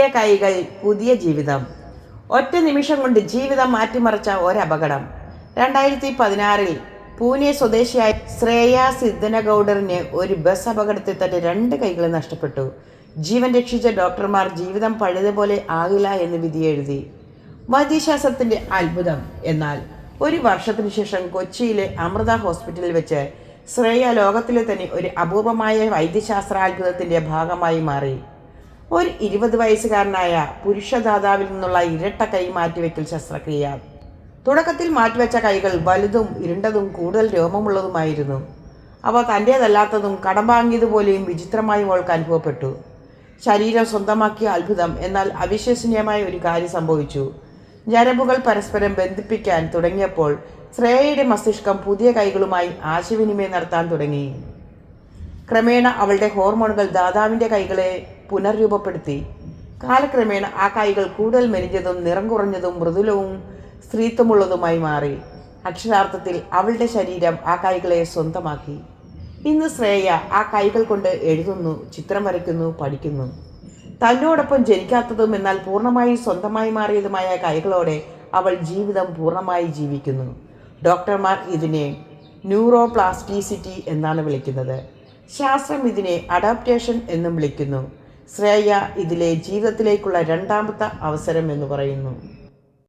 പുതിയ കൈകൾ പുതിയ ജീവിതം. ഒറ്റ നിമിഷം കൊണ്ട് ജീവിതം മാറ്റിമറിച്ച ഒരപകടം. രണ്ടായിരത്തി പതിനാറിൽ പൂനെ സ്വദേശിയായ ശ്രേയ സിദ്ധനഗൌഡറിന് ഒരു ബസ് അപകടത്തിൽ തന്റെ രണ്ട് കൈകൾ നഷ്ടപ്പെട്ടു. ജീവൻ രക്ഷിച്ച ഡോക്ടർമാർ ജീവിതം പഴയതുപോലെ ആകില്ല എന്ന് വിധിയെഴുതി വൈദ്യശാസ്ത്രത്തിന്റെ അത്ഭുതം എന്നാൽ ഒരു വർഷത്തിനു ശേഷം കൊച്ചിയിലെ അമൃത ഹോസ്പിറ്റലിൽ വെച്ച് ശ്രേയ ലോകത്തിലെ തന്നെ ഒരു അപൂർവമായ വൈദ്യശാസ്ത്രാത്ഭുതത്തിന്റെ ഭാഗമായി മാറി. ഒരു ഇരുപത് വയസ്സുകാരനായ പുരുഷദാതാവിൽ നിന്നുള്ള ഇരട്ട കൈ മാറ്റിവെക്കൽ ശസ്ത്രക്രിയ. തുടക്കത്തിൽ മാറ്റിവെച്ച കൈകൾ വലുതും ഇരുണ്ടതും കൂടുതൽ രോമമുള്ളതുമായിരുന്നു. അവ തന്റേതല്ലാത്തതും കടം വാങ്ങിയതുപോലെയും വിചിത്രമായും അവൾക്ക് അനുഭവപ്പെട്ടു. ശരീരം സ്വന്തമാക്കിയ അത്ഭുതം എന്നാൽ അവിശ്വസനീയമായ ഒരു കാര്യം സംഭവിച്ചു. ഞരമ്പുകൾ പരസ്പരം ബന്ധിപ്പിക്കാൻ തുടങ്ങിയപ്പോൾ ശ്രേയയുടെ മസ്തിഷ്കം പുതിയ കൈകളുമായി ആശയവിനിമയം നടത്താൻ തുടങ്ങി. ക്രമേണ അവളുടെ ഹോർമോണുകൾ ദാതാവിന്റെ കൈകളെ പുനർരൂപപ്പെടുത്തി. കാലക്രമേണ ആ കൈകൾ കൂടുതൽ മെലിഞ്ഞതും നിറം കുറഞ്ഞതും മൃദുലവും സ്ത്രീത്വമുള്ളതുമായി മാറി. അക്ഷരാർത്ഥത്തിൽ അവളുടെ ശരീരം ആ കൈകളെ സ്വന്തമാക്കി. ഇന്ന് ശ്രേയ ആ കൈകൾ കൊണ്ട് എഴുതുന്നു ചിത്രം വരയ്ക്കുന്നു പഠിക്കുന്നു. തന്നോടൊപ്പം ജനിക്കാത്തതും എന്നാൽ പൂർണമായി സ്വന്തമായി മാറിയതുമായ കൈകളോടെ അവൾ ജീവിതം പൂർണമായി ജീവിക്കുന്നു. ഡോക്ടർമാർ ഇതിനെ ന്യൂറോപ്ലാസ്റ്റിസിറ്റി എന്നാണ് വിളിക്കുന്നത്. ശാസ്ത്രം ഇതിനെ അഡാപ്റ്റേഷൻ എന്നും വിളിക്കുന്നു. ശ്രേയ ഇതിലെ ജീവിതത്തിലേക്കുള്ള രണ്ടാമത്തെ അവസരം എന്ന് പറയുന്നു.